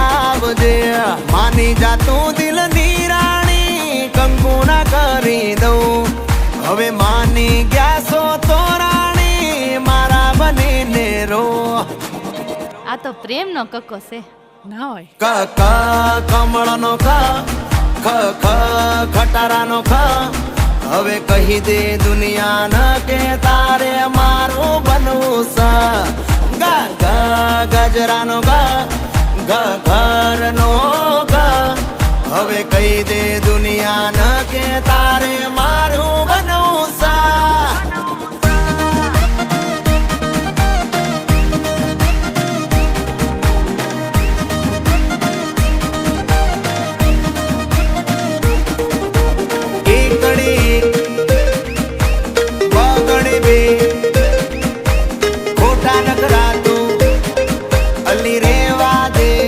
આવજે. માની જાતું દિલ રાણી કંકુ ના કરી દઉં. હવે માની ગયા છો તો રાણી મારા બનીને રો. આ તો પ્રેમનો કક્કો છે. ના હોય. ક ક કમળનો ક ખ ખ ખટારાનો ખ. હવે કહી દે દુનિયા ન કે તારે મારું બનવું સ ગ ગ ગજરાનો ગ. ગ ઘરનો ગ હવે કહી દે દુનિયા ન કે તારે મારું બનવું